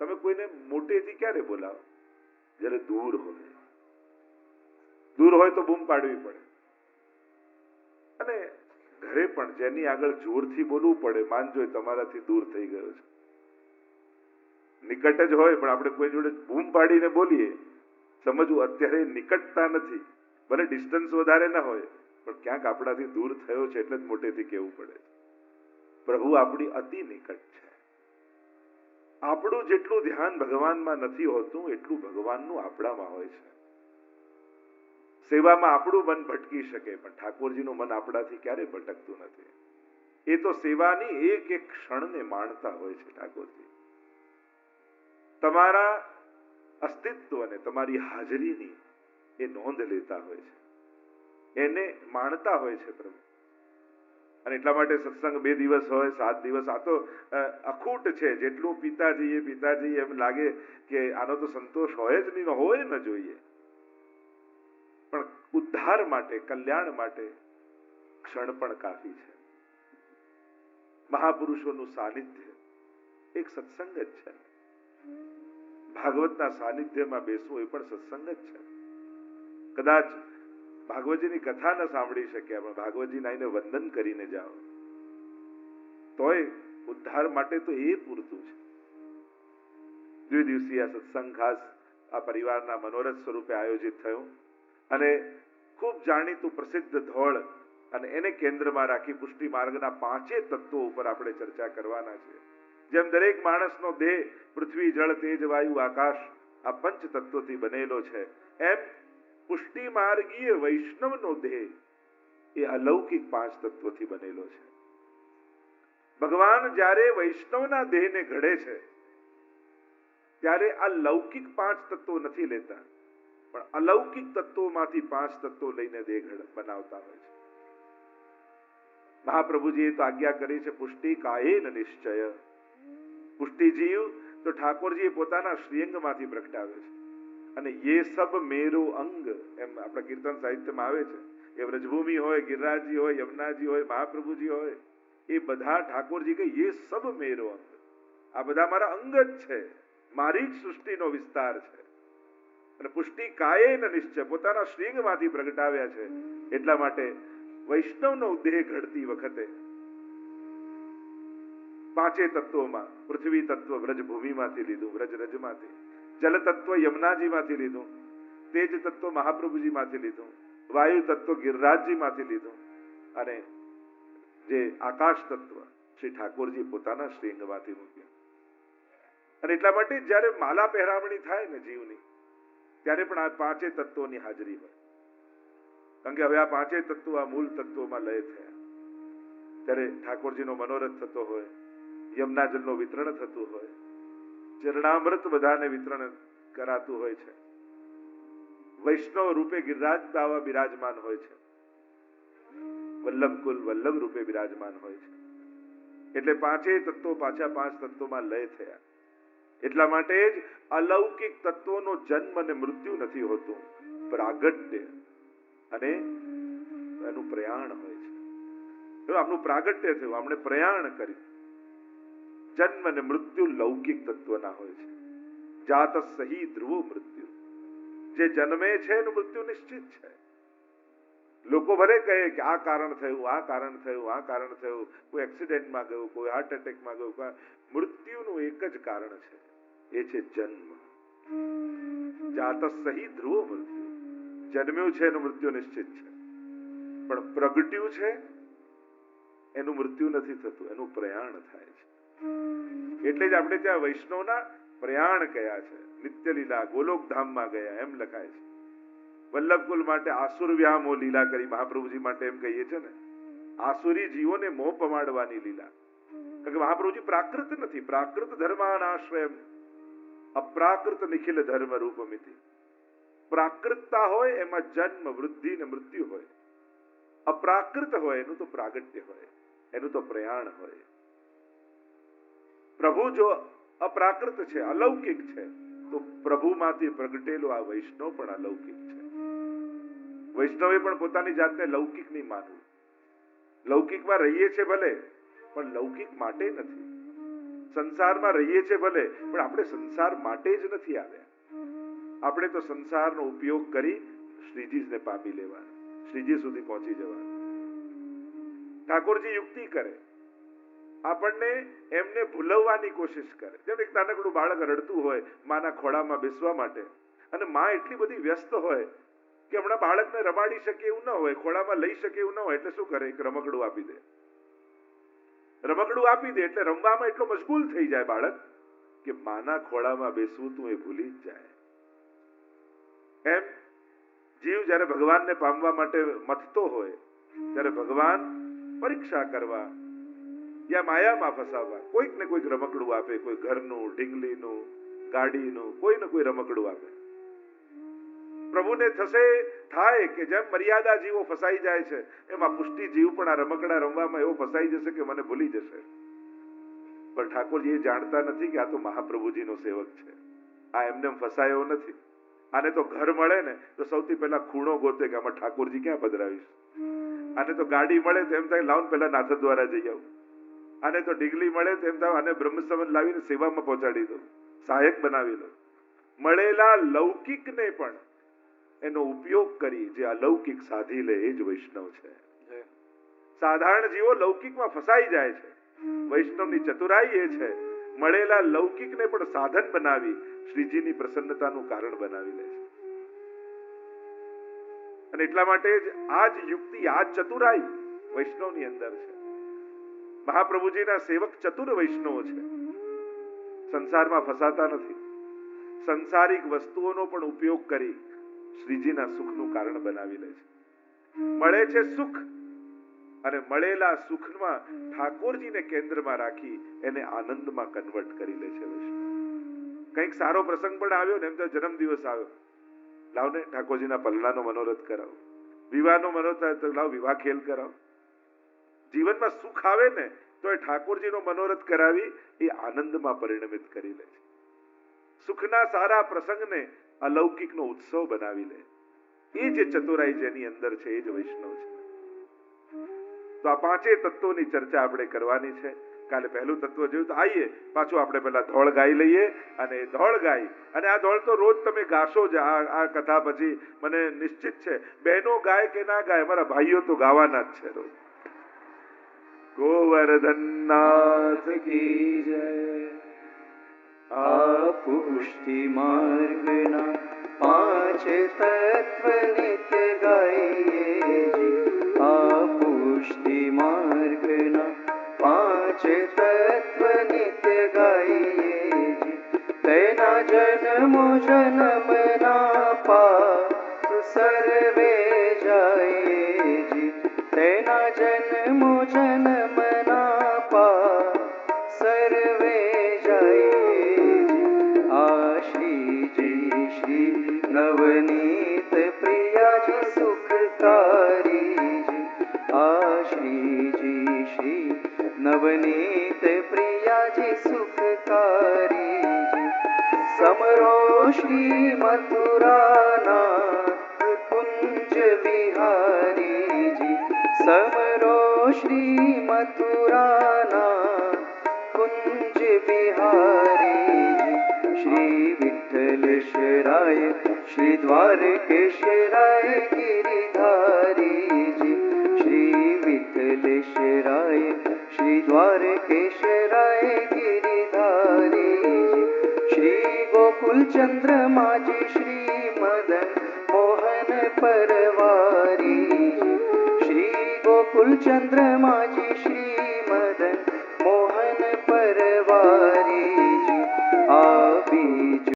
તમે કોઈને મોટેથી ક્યારે બોલાવો? જ્યારે દૂર હોય. દૂર હોય તો બૂમ પાડવી પડે. અને ઘરે પણ જેની આગળ જોરથી બોલવું પડે, માનજો તમારાથી દૂર થઈ ગયો છે. નિકટ જ હોય, પણ આપણે કોઈ જોડે બૂમ પાડીને બોલીએ, સમજવું અત્યારે નિકટતા નથી. ભલે ડિસ્ટન્સ વધારે ના હોય, પણ ક્યાંક આપણાથી દૂર થયો છે એટલે જ મોટેથી કહેવું પડે. પ્રભુ આપણી અતિ નિકટ છે. આપણું જેટલું ધ્યાન ભગવાનમાં નથી હોતું, એટલું ભગવાનનું આપણામાં હોય છે. સેવામાં આપણું મન ભટકી શકે, પણ ઠાકોરજીનું મન આપણાથી ક્યારે ભટકતું નથી. એ તો સેવાની એક એક ક્ષણને માણતા હોય છે ઠાકોરજી. તમારા અસ્તિત્વ અને તમારી હાજરીની એ નોંધ લેતા હોય છે. એને માણતા હોય છે પ્રભુ. અને એટલા માટે સત્સંગ બે દિવસ હોય, સાત દિવસ. આ તો અખૂટ છે. જેટલું પીતા જઈએ પીતા જઈએ, એમ લાગે કે આનો તો સંતોષ હોય જ નહીં, હોય ન જોઈએ. પણ ઉદ્ધાર માટે, કલ્યાણ માટે ક્ષણ પણ કાફી છે. મહાપુરુષોનું સાનિધ્ય એક સત્સંગ જ છે. ભાગવતના સાનિધ્યમાં બેસવું એ પણ સત્સંગ જ છે. કદાચ ભાગવતજીની કથા ન સાંભળી શક્યા પણ ભાગવતજીને આવીને વંદન કરીને જાઓ. તોય ઉદ્ધાર માટે તો એ પૂરતું છે. દ્વિદિવસીય સત્સંગ ખાસ આ પરિવારના મનોરથ સ્વરૂપે આયોજિત થયું. અને ખૂબ જાણીતું પ્રસિદ્ધ ધોળ અને એને કેન્દ્રમાં રાખી પુષ્ટિ માર્ગના પાંચે તત્વો ઉપર આપણે ચર્ચા કરવાના છે. જેમ દરેક માણસનો દેહ, પૃથ્વી, જળ, તેજ, વાયુ, આકાશ આ પંચ તત્વોથી બનેલો છે. એમ પુષ્ટિ માર્ગીય વૈષ્ણવનો દેહ એ અલૌકિક પાંચ તત્વથી બનેલો છે. ભગવાન જ્યારે વૈષ્ણવના દેહને ઘડે છે, ત્યારે આ લૌકિક પાંચ તત્વો નથી લેતા, પણ અલૌકિક તત્વોમાંથી પાંચ તત્વો લઈને દેહ બનાવતા હોય છે. મહાપ્રભુજીએ તો આજ્ઞા કરી છે, પુષ્ટિ કાયેન નિશ્ચય. પુષ્ટિ જીવ તો ઠાકોરજીએ પોતાના શ્રીઅંગમાંથી પ્રગટાવે છે. અને યે સબ મેરો અંગ, એમ આપણા કીર્તન સાહિત્યમાં આવે છે. એ વ્રજભૂમિ હોય, ગિરિરાજજી હોય, યમુનાજી હોય, મહાપ્રભુજી હોય, એ બધા ઠાકોરજી કે યે સબ મેરો અંગ. આ બધા મારા અંગ જ છે. મારી જ સૃષ્ટિનો વિસ્તાર છે. અને પુષ્ટિ કાયેન નિશ્ચય, પોતાના શ્રીંગમાંથી પ્રગટાવ્યા છે. એટલા માટે વૈષ્ણવનો દેહ ઘડતી વખતે પાંચે તત્વોમાં, પૃથ્વી તત્વ વ્રજ ભૂમિમાંથી લીધું, વ્રજ રજમાંથી. જલ તત્વ યમુનાજીમાંથી લીધું, તેજ તત્વ મહાપ્રભુજીમાંથી લીધું, વાયુ તત્વ ગિરિરાજજીમાંથી લીધું અને જે આકાશ તત્વ શ્રી ઠાકોરજી પોતાના શ્રીંગમાંથી મૂક્યા. અને એટલા માટે જ્યારે માલા પહેરામણી થાય ને જીવની, ત્યારે પણ આ પાંચે તત્વોની હાજરી હોય. કારણ કે હવે આ પાંચે તત્વો આ મૂળ તત્વોમાં લય થયા. ત્યારે ઠાકોરજીનો મનોરથ થતો હોય યમના જલનું વિતરણ થતું હોય ચરણામૃત બધાને વિતરણ કરાતું હોય છે. વૈષ્ણવ રૂપે ગિરિરાજ બાવા બિરાજમાન હોય છે. વલ્લભ કુલ વલ્લભ રૂપે બિરાજમાન હોય છે. એટલે પાંચેય તત્વો પાછા પાંચ તત્વોમાં લય થયા. એટલા માટે જ અલૌકિક તત્વોનો જન્મ અને મૃત્યુ નથી હોતું પ્રાગટ્ય અને એનું પ્રયાણ હોય છે. આપણું પ્રાગટ્ય થયું, આપણે પ્રયાણ કર્યું જન્મ અને મૃત્યુ લૌકિક તત્વના હોય છે. જાત સહી ધ્રુવ મૃત્યુ. જે જન્મે છે એનું મૃત્યુ નિશ્ચિત છે. લોકો ભલે કહે કે આ કારણ થયું, આ કારણ થયું, આ કારણ થયું, કોઈ એક્સિડન્ટમાં ગયું, કોઈ હાર્ટ એટેકમાં ગયું મૃત્યુનું એક જ કારણ છે. એ છે જન્મ. જાત સહી ધ્રુવ મૃત્યુ. જન્મ્યું છે એનું મૃત્યુ નિશ્ચિત છે. પણ પ્રગટ્યું છે, એનું મૃત્યુ નથી થતું, એનું પ્રયાણ થાય છે. એટલે જ આપણે ત્યાં વૈષ્ણવના પ્રયાણ કયા છે. નિત્ય લીલા ગોલોકધામમાં ગયા એમ લખાય છે. વલ્લભકુલ માટે આસુર વ્યામો લીલા કરી મહાપ્રભુજી માટે એમ કહીએ છે ને. આસુરી જીવોને મોહ પમાડવાની લીલા. કારણ કે મહાપ્રભુજી પ્રાકૃત નથી. પ્રાકૃત ધર્માનાશ્રય અપ્રાકૃત નિખિલ ધર્મ રૂપમિતિ. પ્રાકૃતતા હોય એમાં જન્મ, વૃદ્ધિ ને મૃત્યુ હોય. અપ્રાકૃત હોય એનું તો પ્રાગટ્ય હોય. એનું તો પ્રયાણ હોય. પ્રભુ જો અપ્રાકૃત છે, અલૌકિક છે, તો પ્રભુમાંથી પ્રગટેલો આ વૈષ્ણવ પણ અલૌકિક છે. વૈષ્ણવે પણ પોતાની જાતને લૌકિક નહીં માનવું. લૌકિકમાં રહીએ છે ભલે, પણ લૌકિક માટે નથી. સંસારમાં રહીએ છીએ ભલે, પણ આપણે સંસાર માટે જ નથી આવ્યા. આપણે તો સંસારનો ઉપયોગ કરી શ્રીજીને પામી લેવા શ્રીજી સુધી પહોંચી જવા ઠાકોરજી યુક્તિ કરે આપણને એમને ભૂલવવાની કોશિશ કરે. જેમ એક નાનકડું બાળક રડતું હોય માના ખોળામાં બેસવા માટે અને માં એટલી બધી વ્યસ્ત હોય કે હમણાં બાળકને રમાડી શકે એવું ન હોય, ખોળામાં લઈ શકે એવું ન હોય, એટલે શું કરે? એક રમકડું આપી દે. રમકડું આપી દે એટલે રમવામાં એટલો મશગુલ થઈ જાય બાળક કે માના ખોળામાં બેસવું તું એ ભૂલી જ જાય. એમ જીવ જ્યારે ભગવાનને પામવા માટે મથતો હોય, ત્યારે ભગવાન પરીક્ષા કરવા યા માયામાં ફસાવા કોઈક ને કોઈક રમકડું આપે, કોઈ ઘરનું, ઢીંગલીનું, ગાડીનું, કોઈ ને કોઈ રમકડું આપે. પ્રભુને થશે, થાય કે જેમ મર્યાદા જીવો ફસાઈ જાય છે, એમાં પુષ્ટિ જીવ પણ આ રમકડા રમવામાં એવો ફસાઈ જશે કે મને ભૂલી જશે. પણ ઠાકોરજી એ જાણતા નથી કે આ તો મહાપ્રભુજીનો સેવક છે. આ એમને ફસાયો નથી. આને તો ઘર મળે ને, તો સૌથી પહેલા ખૂણો ગોતે કે આમાં ઠાકોરજી ક્યાં પધરાવીશ? આને તો ગાડી મળે તો એમ થાય લાવ પહેલા નાથ દ્વારા જઈ આવું. આને તો ડિગ્રી મળે તેમ થાય આને બ્રહ્મ સંબંધ લાવીને સેવામાં પહોંચાડી દો. સહાયક બનાવી દો. મળેલા લૌકિકને પણ એનો ઉપયોગ કરી જે અલૌકિક સાધી લે એ જ વૈષ્ણવ છે. સાધારણ જીવો લૌકિકમાં ફસાઈ જાય છે. વૈષ્ણવની ચતુરાઈ એ છે. મળેલા લૌકિકને પણ સાધન બનાવી શ્રીજીની પ્રસન્નતાનું કારણ બનાવી લે છે. અને એટલા માટે જ આ જ યુક્તિ આ ચતુરાઈ વૈષ્ણવની અંદર છે. મહાપ્રભુજીના સેવક ચતુર વૈષ્ણવ છે. સંસારમાં ફસાતા નથી. સંસારિક વસ્તુઓનો પણ ઉપયોગ કરી શ્રીજીના સુખનું કારણ બનાવી લે છે. મળે છે સુખ અને મળેલા સુખમાં ઠાકોરજીને કેન્દ્રમાં રાખી એને આનંદમાં કન્વર્ટ કરી લે છે કંઈક સારો પ્રસંગ પણ આવ્યો ને એમ તો જન્મદિવસ આવ્યો. લાવને ઠાકોરજીના પલ્લાનો મનોરથ કરાવો. વિવાહનો મનોરથ લાવ વિવાહ ખેલ કરાવો. જીવનમાં સુખ આવે ને, તો એ ઠાકોરજીનો મનોરથ કરાવી એ આનંદમાં પરિણમિત કરી લે છે. સુખના સારા પ્રસંગને અલૌકિકનો ઉત્સવ બનાવી લે. એ જે ચતુરાઈ જેની અંદર છે, એ જ વૈષ્ણવ છે. તો આ પાંચે તત્વોની ચર્ચા આપણે કરવાની છે. કાલે પહેલું તત્વ જોયું તો આવીએ પાછું આપણે પેલા ધોળ ગાઈ લઈએ અને ધોળ ગાઈ. અને આ ધોળ તો રોજ તમે ગાશો જ. આ આ કથા પછી મને નિશ્ચિત છે. બહેનો ગાય કે ના ગાય મારા ભાઈઓ તો ગાવાના જ છે રોજ. ગોવર્ધનનાથ કી જય આ પુષ્ટિ માર્ગના પાંચ તત્વ નિત્ય ગાઈએ આ પુષ્ટિ માર્ગના પાંચ તત્વ નિત્ય ગાઈએ તેના જન્મો જન્મના પાપ સર્વે જાઈએ તેના જન્મો जी श्री नवनीत प्रिया जी, सुखकारी जी। समरो श्री मथुरानाथ कुंज बिहारी जी। समरो श्री मथुरानाथ कुंज बिहारी जी। श्री विठ्ठल शराय श्री द्वारकेश राय ગોકુલચંદ્ર માજી શ્રી મદન મોહન પરવારી શ્રી ગોકુલચંદ્ર માજી શ્રી